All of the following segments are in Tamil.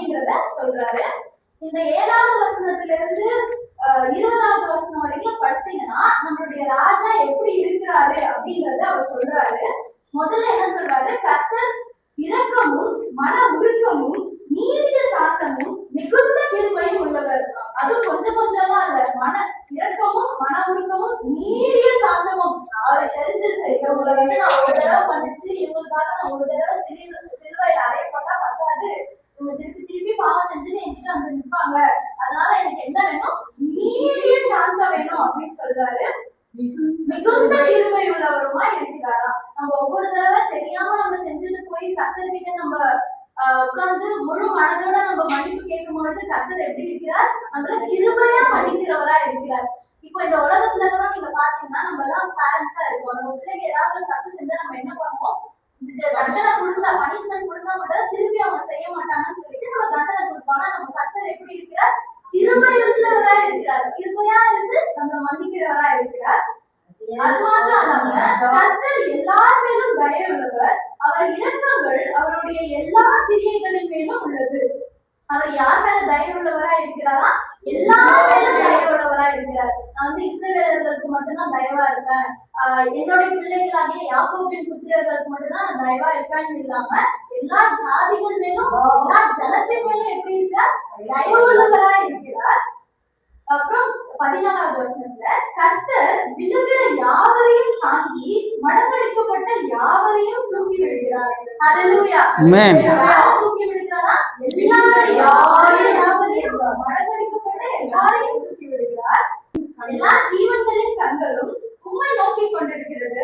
அப்படின்றத சொல்றாரு. இந்த ஏழாவது வசனத்துல இருந்து அஹ், இருபதாவது வசனம் வரைக்கும் படிச்சீங்கன்னா நம்மளுடைய ராஜா எப்படி இருக்கிறாரு அப்படின்றத அவர் சொல்றாரு. முதல்ல என்ன சொல்றாரு? கத்தர் இரக்கமும் மன உருக்கமும் நீண்ட சாந்தமும் மிகுந்த கிருபையும் உள்ளவர். அது கொஞ்சம் கொஞ்சமா இல்ல. மன இரக்கமும் மன உருக்கமும் நீடிய சாந்தமும். அவர் தெரிஞ்சிருக்கு. இவங்களை வந்து நான் ஒரு தடவை பண்ணிச்சு இவங்களுக்காக நான் ஒரு தடவை சிலுவை சிறுவையில் அறையப்பட்டா பத்தாது. இவங்க திருப்பி திருப்பி பாவம் செஞ்சுன்னு என்கிட்ட வந்து நிற்பாங்க அதனால எனக்கு என்ன வேணும்? நீடிய சாசம் வேணும் அப்படின்னு சொல்றாரு. மிகுந்த கிருபை உள்ளவருமா இருக்கிறாரா? நம்ம ஒவ்வொரு தடவை தெரியாம நம்ம செஞ்சுட்டு போய் கத்தர்கிட்ட நம்ம உட்கார்ந்து முழு மனதோட நம்ம மன்னிப்பு கேட்கும் பொழுது கத்தர் எப்படி இருக்கிறார்? நம்மள கிருபையா மன்னிக்கிறவரா இருக்கிறார். இப்போ இந்த உலகத்துல கூட நீங்க பாத்தீங்கன்னா நம்ம எல்லாம் பேரண்ட்ஸா இருக்கோம். நம்ம பிள்ளைங்க ஏதாவது ஒரு தப்பு செஞ்சா நம்ம என்ன பண்ணுவோம்? இந்த தண்டனை கொடுத்தா பனிஷ்மெண்ட் கொடுத்தா கூட திருப்பி அவங்க செய்ய மாட்டாங்கன்னு நம்ம தண்டனை கொடுப்பானா நம்ம கத்தர் எப்படி இருக்கிறார்? கிருபை இருக்கிறார். கிருபையா இருந்து நம்மளை மன்னிக்கிறவரா இருக்கிறார். அது மாத்திரம் இல்லாம கர்த்தர் எல்லார் மேலும் தயை அவர் இரக்கங்கள் அவருடைய எல்லா கிரியைகளின் மேலும் உள்ளது. அவர் யார் மேல தயவு உள்ளவரா இருக்கிறாரா எல்லா மேலும் தயவு உள்ளவரா இருக்கிறார். நான் வந்து இஸ்ரேலர்களுக்கு மட்டும்தான் தயவா இருப்பேன். என்னுடைய பிள்ளைகளாகிய யாக்கோபின் புத்திரர்களுக்கு மட்டும்தான் நான் தயவா இருப்பேன்னு இல்லாம எல்லா ஜாதிகள் மேலும் எல்லா ஜனத்தின் மேலும் எப்படி இருக்கிறார்? தயவு உள்ளவரா இருக்கிறார். அப்புறம் பதினாலாவது வசனத்துல கர்த்தர் விழுகிற யாவரையும் தாங்கி மடங்கடிக்கப்பட்ட யாவரையும் தூக்கி விடுகிறார். யாரை தூக்கி விடுகிறாரா? எல்லாரையும் யாரையும் யாவரையும் மடங்கடிக்கப்பட்ட எல்லாரையும் தூக்கி விடுகிறார். எல்லா ஜீவன்களின் கண்களும் உம்மை நோக்கி கொண்டிருக்கிறது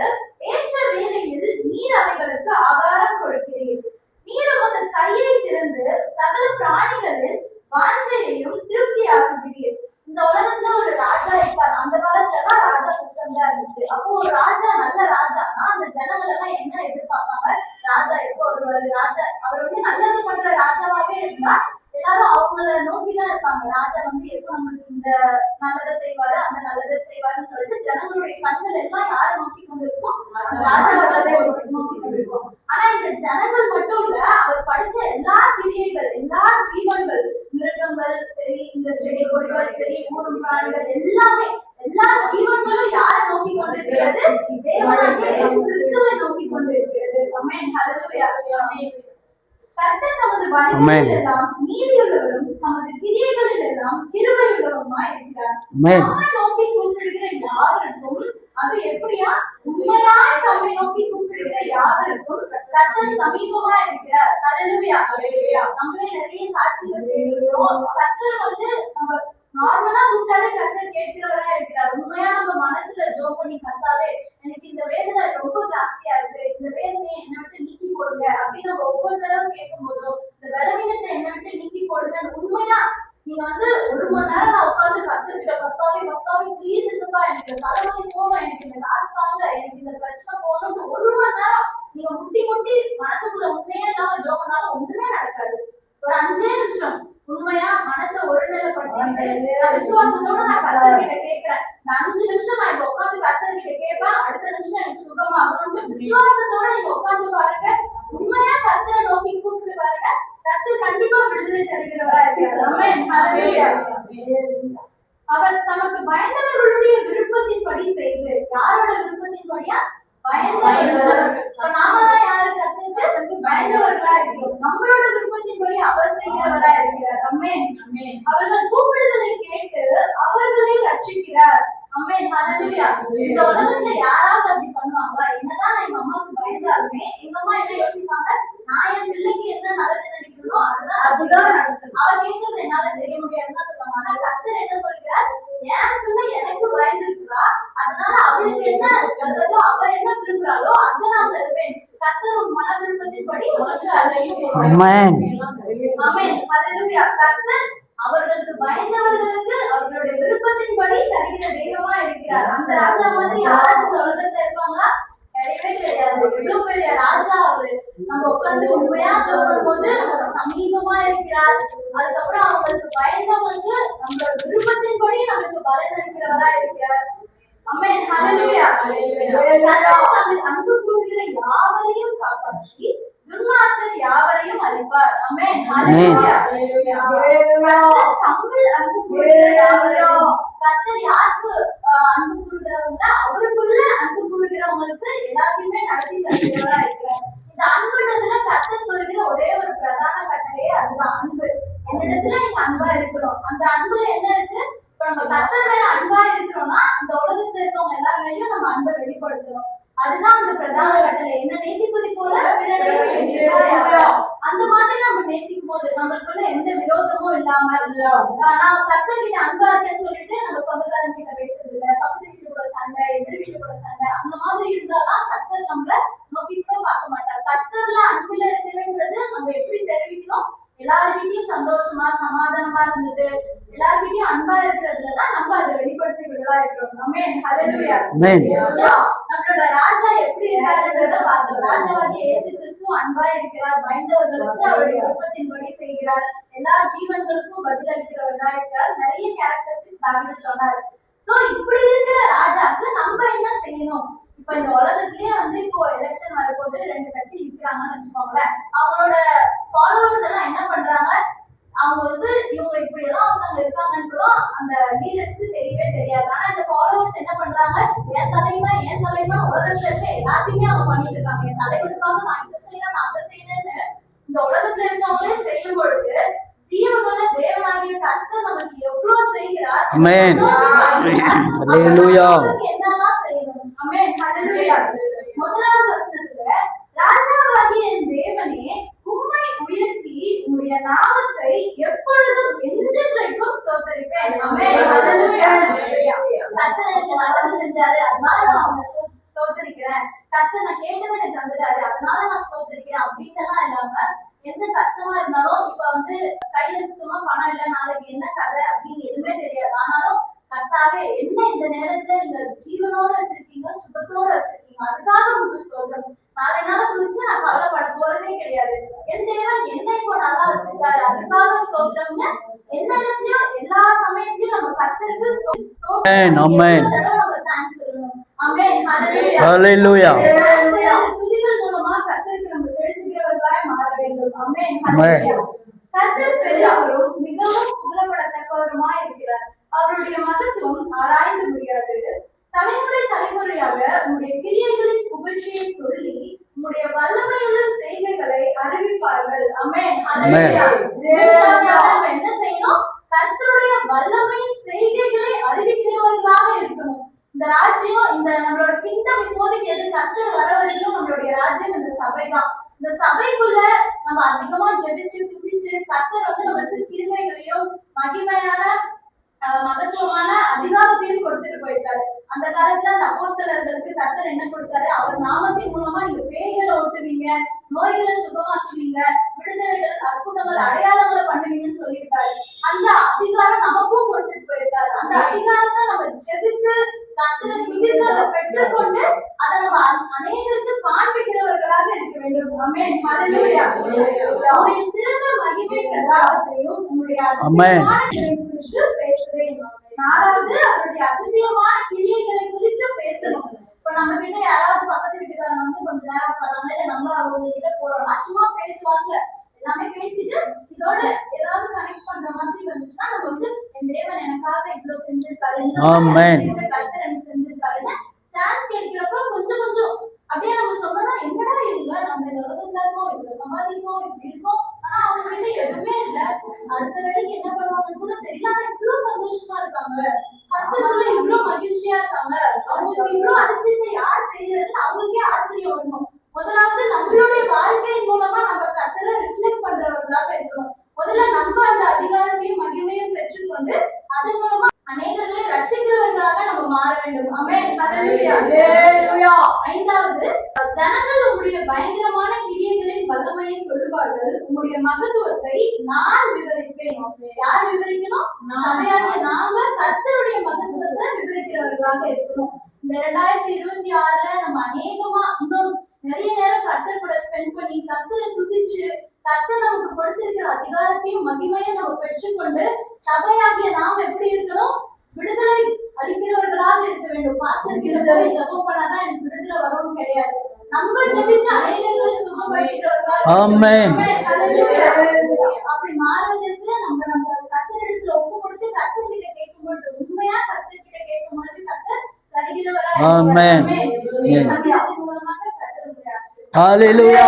ஏற்ற வேளையில் நீர் அவைகளுக்கு ஆகாரம் கொடுக்கிறீர் நீர் உமது கையை திறந்து சகல பிராணிகளின் வாஞ்சையையும் திருப்தியாக்குகிறீர் இந்த உலகத்துல ஒரு ராஜா இருப்பார் அந்த காலத்துல தான் ராஜா சிஸ்டம் தான் இருந்துச்சு அப்போ ஒரு ராஜா நல்ல ராஜானா அந்த ஜனங்கள் எல்லாம் என்ன எதிர்பார்ப்பாங்க ராஜா ஒரு ராஜா அவர் வந்து நல்லது பண்ற ராஜாவாவே இருந்தா எல்லாரும் அவங்கள நோக்கிதான் இருப்பாங்க. ராஜா வந்து எப்போ நம்மளுக்கு இந்த நல்லதை செய்வாரு அந்த நல்லதை செய்வாருன்னு சொல்லிட்டு ஜனங்களுடைய கண்கள் எல்லாம் யாரை நோக்கி கொண்டிருக்கும்? ராஜாவை நோக்கி கொண்டிருக்கும். ஆனா இந்த ஜனங்கள் மட்டும் இல்ல அவர் படிச்ச எல்லா கிரியைகள் எல்லா ஜீவன்கள் மிருகங்கள் சரி இந்த செடி கொடிகள் சரி ஊர் பிராணிகள் எல்லாமே எல்லா ஜீவன்களும் யாரை நோக்கி கொண்டிருக்கிறது? தேவனாகிய கிறிஸ்துவை நோக்கி கொண்டிருக்கிறது. கர்த்தர் தமது வழிகளில் எல்லாம் நீதியுள்ளவரும் தமது கிரியைகளில் எல்லாம் கிருபையுள்ளவருமாய் இருக்கிறார். நம்மை நோக்கி கூப்பிடுகிற யாவருக்கும் அது எப்படியா? உண்மையாய் தம்மை நோக்கி கூப்பிடுகிற யாவருக்கும் கர்த்தர் சமீபமா இருக்கிறார். ஹalleluya ஹalleluya நம்மளே நிறைய சாட்சிகள் கர்த்தர் வந்து நம்ம நார்மலா கூப்பிட்டாலே கர்த்தர் கேட்கிறவரா இருக்கிறார். உண்மையா நம்ம மனசுல ஜோ பண்ணி கர்த்தாவே எனக்கு இந்த வேதனை ரொம்ப ஜாஸ்தியா இருக்கு இந்த வேதனையை என்னை விட்டு நீக்கி போடுங்க அப்படின்னு நம்ம ஒவ்வொரு தடவை கேட்கும் போதும் இந்த பலவீனத்தை என்னை விட்டு நீக்கி போடுங்கன்னு உண்மையா நீங்க வந்து ஒரு மணி நேரம் நான் உட்கார்ந்து கத்துக்கிட்ட கத்தாவே கத்தாவே ப்ளீஸ் இசப்பா எனக்கு இந்த தலைவலி போகணும் எனக்கு இந்த காசு தாங்க எனக்கு இந்த பிரச்சனை போகணும்னு ஒரு மணி நேரம் நீங்க முட்டி முட்டி மனசுக்குள்ள உண்மையே இல்லாம ஜோ பண்ணாலும் ஒண்ணுமே நடக்காது. ஒரு அஞ்சே நிமிஷம் உண்மையா மனச ஒருநிலைப்படுத்திக்கிட்டு நான் விசுவாசத்தோட நான் கத்தர் கிட்ட கேட்கிறேன். இந்த அஞ்சு நிமிஷம் நான் இப்ப உட்காந்து கத்தர் கிட்ட கேட்பேன். அடுத்த நிமிஷம் எனக்கு சுகமாகணும்னு விசுவாசத்தோட நீங்க உட்காந்து பாருங்க. உண்மையா கத்தரை நோக்கி கூப்பிட்டு பாருங்க. கத்தர் கண்டிப்பா விடுதலை தருகிறவரா இருக்கிறார் அவர் தமக்கு பயந்தவர்களுடைய விருப்பத்தின்படி செய்து யாரோட விருப்பத்தின்படியா? பயந்தவர்கள் நாம தான் யாரு கத்துக்கு பயந்தவர்களா இருக்கிறோம். நம்மளோட விருப்பத்தின்படி அவர் செய்கிறவரா இருக்கிறார். அம்மேன். அவர்கள் கூப்பிடுதலை கேட்டு அவர்களை ரட்சிக்கிறார். அம்மேன் ஹalleluya. இந்த உலகத்துல யாராவது அப்படி பண்ணுவாங்களா? என்னதான் நான் எங்க அம்மாவுக்கு பயந்தாலுமே எங்க அம்மா என்ன யோசிப்பாங்க? நான் என் பிள்ளைக்கு என்ன நல்லது நினைக்கிறனோ அதுதான் அவ கேட்கறது என்னால செய்ய முடியாதுன்னு தான் சொல்லுவாங்க. ஆனா கர்த்தர் என்ன சொல்கிறார் என் பிள்ளை எனக்கு பயந்துருக்கிறா அதனால அவளுக்கு என்ன நல்லதோ அவ என்ன விரும்புறாளோ அதை நான் தருவேன். கர்த்தர் உன் மன விருப்பத்தின்படி உனக்கு அதையும் Amen. ஆமென் ஹalleluya கர்த்தர் அவர்களுக்கு பயந்தவர்களுக்கு அவர்களுடைய விருப்பத்தின்படி தருகிற தெய்வமா இருக்கிறார். அந்த ராஜா மாதிரி யாராச்சும் உலகத்துல இருப்பாங்களா? கிடையவே கிடையாது இவ்வளவு பெரிய ராஜா அவரு நம்ம உட்கார்ந்து உண்மையா சொல்லும் போது நம்ம சமீபமா இருக்கிறார் அதுக்கப்புறம் அவங்களுக்கு பயந்தவங்களுக்கு நம்மளோட விருப்பத்தின்படி நமக்கு பலன் அளிக்கிறவரா இருக்கிறார் அமேன் அன்பு கூறுகிற யாவரையும் காப்பாற்றி துன்மார்க்கர் யாவரையும் அழிப்பார் ஆமென் ஆமென். ஹalleluya கர்த்தர் தம்மில் அன்பு கூறுகிற யாவரையும் கர்த்தர் யாருக்கு ஆஹ், அன்பு கூறுகிறவங்க அவருக்குள்ள அன்பு கூறுகிறவங்களுக்கு எல்லாத்தையுமே நடத்தி தருகிறவரா இருக்கிறார் இந்த அன்புன்றதுல கர்த்தர் சொல்லுகிற ஒரே ஒரு பிரதான கட்டளையே அதுதான் அன்பு என்னிடத்துல நீங்க அன்பா இருக்கணும் அந்த அன்புல என்ன இருக்கு இப்ப நம்ம கர்த்தர் மேல அன்பா இருக்கிறோம்னா இந்த உலகத்துல இருக்கவங்க எல்லார் மேலயும் நம்ம அன்பை வெளிப்படுத்தணும் அதுதான் அந்த பிரதான கட்டளை. என்ன நேசிப்பதை போல. அந்த மாதிரி நம்ம நேசிக்கும் போது நம்மளுக்குள்ள எந்த விரோதமும் இல்லாம நான் கர்த்தர் கிட்ட அன்பா இருக்கேன்னு சொல்லிட்டு நம்ம சொந்தக்காரங்க கிட்ட பேசுறது இல்ல பக்கத்து வீட்டு கூட சண்டை எதிர் வீட்டு கூட சண்டை அந்த மாதிரி இருந்தாதான் கர்த்தர் நம்மள நோக்கி கூட பார்க்க மாட்டார். கர்த்தர்ல அன்புல இருக்கிறன்றது நம்ம எப்படி தெரிவிக்கணும் எல்லார்கிட்டயும் சந்தோஷமா சமாதானமா இருந்தது. எல்லார்கிட்டயும் அன்பா இருக்கிறதுலதான் நம்ம அதை வெளிப்படுத்தி விடலா இருக்கிறோம். So, நம்மளோட ராஜா எப்படி இருக்காருன்றத பார்த்தோம் ராஜாவாகிய இயேசு கிறிஸ்து அன்பா இருக்கிறார் பயந்தவர்களுக்கு அவருடைய விருப்பத்தின்படி செய்கிறார் எல்லா ஜீவன்களுக்கும் பதில் அளிக்கிறவர்களா இருக்கிறார். நிறைய கேரக்டரிஸ்டிக்ஸ் தாவிட சொன்னார். சோ இப்படி இருக்கிற ராஜாக்கு நம்ம என்ன செய்யணும்? இப்ப இந்த உலகத்திலேயே வந்து இப்போ எலெக்ஷன் வரும்போது ரெண்டு கட்சி நிக்கிறாங்கன்னு வச்சுக்கோங்களேன். அவங்களோட ஃபாலோவர்ஸ் எல்லாம் என்ன பண்றாங்க? அவங்க வந்து இவங்க இப்படி எல்லாம் ஒருத்தவங்க இருக்காங்கன்னு கூட அந்த லீடர்ஸ்க்கு தெரியவே தெரியாது. ஆனா இந்த ஃபாலோவர்ஸ் என்ன பண்றாங்க? என் தலைவன் என் தலைவன் உலகத்துல இருக்க எல்லாத்தையுமே அவங்க பண்ணிட்டு இருக்காங்க. என் தலைவனுக்காக நான் இதை செய்யறேன் நான் அதை செய்யறேன்னு இந்த உலகத்துல இருக்கவங்களே செய்யும் பொழுது ஜீவனுள்ள தேவனாகிய கர்த்தர் நமக்கு எவ்வளவு செய்கிறார் Amen. Hallelujah. நமக்கு என்னெல்லாம் செய்யணும்? ஆமென் ஹalleluya முதலாவது வசனத்துல ராஜாவாகிய என் தேவனே உம்மை உயர்த்தி உம்முடைய நாமத்தை எப்பொழுதும் என்றென்றைக்கும் ஸ்தோத்தரிப்பேன் ஆமென் ஹalleluya கர்த்தர் எனக்கு நல்லது செஞ்சாரு. அதனால நான் அவனை ஸ்தோ- ஸ்தோத்தரிக்கிறேன். கர்த்தர் நான் கேட்டதை எனக்கு தந்துட்டாரு. அதனால நான் ஸ்தோத்தரிக்கிறேன் அப்படின்னுலாம் இல்லாம எந்த கஷ்டமா இருந்தாலும் இப்ப வந்து கையில சுத்தமா பணம் இல்ல நாளைக்கு என்ன கதை அப்படின்னு எதுவுமே தெரியாது. ஆனாலும் கர்த்தாவே என்ன இந்த நேரத்துல நீங்க ஜீவனோட வச்சிருக்கீங்க சுகத்தோட வச்சிருக்கீங்க? அதுக்காக உங்களுக்கு ஸ்தோத்திரம். நாளை நாள் குறிச்சு நான் கவலைப்பட போறதே கிடையாது. என் தேவன் என்னை இப்போ நல்லா வச்சிருக்காரு. அதுக்காக ஸ்தோத்திரம்னு கர்த்தர் பெரியவரும் மிகவும் புகழப்படத்தக்கவருமாய் இருக்கிறார் அவருடைய மகத்துவம் ஆராய்ந்து முடியாது தலைமுறை தலைமுறையாக உங்களுடைய கிரியைகளின் புகழ்ச்சியை சொல்லி உங்களுடைய வல்லமையுள்ள செய்கைகளை அமேன் என்ன செய்யணும்? கர்த்தருடைய வல்லமையின் செய்கைகளை அறிவிக்கிறவர்களாக இருக்கணும். இந்த ராஜ்யம் இந்த நம்மளோட கிங்டம் இப்போதைக்கு எது கர்த்தர் வர வரைக்கும் நம்மளுடைய ராஜ்யம் இந்த சபைதான். இந்த சபைக்குள்ள நம்ம அதிகமா ஜெபிச்சு துதிச்சு கர்த்தர் வந்து நம்மளுக்கு கிருமைகளையும் மகிமையான மகத்துவமான அதிகாரத்தையும் கொடுத்துட்டு போயிருக்காரு. அந்த காலத்துல அந்த அப்போஸ்தலர்களுக்கு கர்த்தர் என்ன கொடுத்தாரு? அவர் நாமத்தின் மூலமா நீங்க பேய்களை ஓட்டுவீங்க நோய்களை சுகமாக்குவீங்க விடுதலைகள் அற்புதங்கள் அடையாளங்களை பண்ணுவீங்கன்னு சொல்லியிருக்காரு. அந்த அதிகாரம் நமக்கும் கொடுத்துட்டு போயிருக்காரு. அந்த அதிகாரத்தை நம்ம ஜெபித்து கர்த்தரை துதிச்சு அதை பெற்றுக்கொண்டு அதை நம்ம அநேகருக்கு காண்பிக்கிறவர்களாக இருக்க வேண்டும். ஆமென் ஹalleluya உங்களுடைய சிறந்த மகிமை பிரதாபத்தையும் உங்களுடைய பேசுவேன். நாலாவது அவருடைய அதிசயமான கிரியைகளை குறித்து பேசணும். இப்ப நம்ம கிட்ட யாராவது பக்கத்து வீட்டுக்காரங்க வந்து கொஞ்ச நேரம் வராங்க இல்ல நம்ம அவங்க கிட்ட போறோம்னா சும்மா பேசுவாங்க. எல்லாமே பேசிட்டு இதோட ஏதாவது கனெக்ட் பண்ற மாதிரி வந்துச்சுன்னா நம்ம வந்து என் தேவன் எனக்காக இவ்வளவு செஞ்சிருக்காரு இந்த கர்த்தர் எனக்கு செஞ்சிருக்காருன்னு சான்ஸ் கிடைக்கிறப்ப கொஞ்சம் கொஞ்சம் அப்படியே நம்ம சொல்றோம்னா என்னடா இல்ல நம்ம இந்த உலகத்துல இருக்கோம் இவ்வளவு சம்பாதிக்கிறோம் இப்படி இருக்கோம். ஆனா அவங்க கிட்ட எதுவுமே இல்ல. அடுத்த வேலைக்கு என்ன பண்ணுவாங்கன்னு கூட தெரியல. ஆனா இவ்வளவு சந்தோஷமா இருக்காங்க. கர்த்தருக்குள்ள இவ்வளவு மகிழ்ச்சியா இருக்காங்க. அவங்களுக்கு இவ்வளவு அதிசயத்தை யார் செய்யறதுன்னு அவங்களுக்கே ஆச்சரியம் வரணும் முதலாவது நம்மளுடைய வாழ்க்கையின் மூலமா நம்ம கர்த்தரை ரிஃப்ளெக்ட் பண்றவர்களாக இருக்கணும் முதல்ல நம்ம அந்த அதிகாரத்தையும் மகிமையும் பெற்றுக்கொண்டு அதன் மூலமா அநேகர்களை ரச்சிக்கிறவர்கள் மாற வேண்டும். ஹalleluya ஐந்தாவது ஜனங்கள் உங்களுடைய பயங்கரமான கிரியைகளின் வல்லமையை சொல்லுவார்கள். உங்களுடைய மகத்துவத்தை நான் விவரிப்பேன். யார் விவரிக்கணும்? சபையாகிய நாம கர்த்தருடைய மகத்துவத்தை விவரிக்கிறவர்களாக இருக்கணும். இந்த ரெண்டாயிரத்தி இருபத்தி ஆறுல நம்ம அநேகமா இன்னும் நிறைய நேரம் கர்த்தர் கூட ஸ்பெண்ட் பண்ணி கர்த்தரை துதிச்சு கர்த்தர் நமக்கு கொடுத்திருக்கிற அதிகாரத்தையும் மகிமையும் நம்ம பெற்றுக்கொண்டு சபையாகிய நாம் எப்படி இருக்கணும்? விடுதலை அளிக்கிறவர்களாக இருக்க வேண்டும் பாஸ்டர் கிட்ட போய் ஜெபம் பண்ணாதான் எனக்கு விடுதலை வரும்னு கிடையாது நம்ம ஜெபிச்சு அநேகங்களை ஆமென். ஹalleluya. அப்படி மாறுவதற்கு நம்ம நம்ம கத்தரிடத்துல ஒப்பு கொடுத்து கத்தர்கிட்ட கேட்கும் பொழுது உண்மையா கத்தர்கிட்ட கேட்கும் பொழுது கத்தர் தருகிறவராய் இருக்கிறார். ஆமென். மூலமாக கத்தர் உங்களை ஆசீர்வதிப்பார். ஹalleluya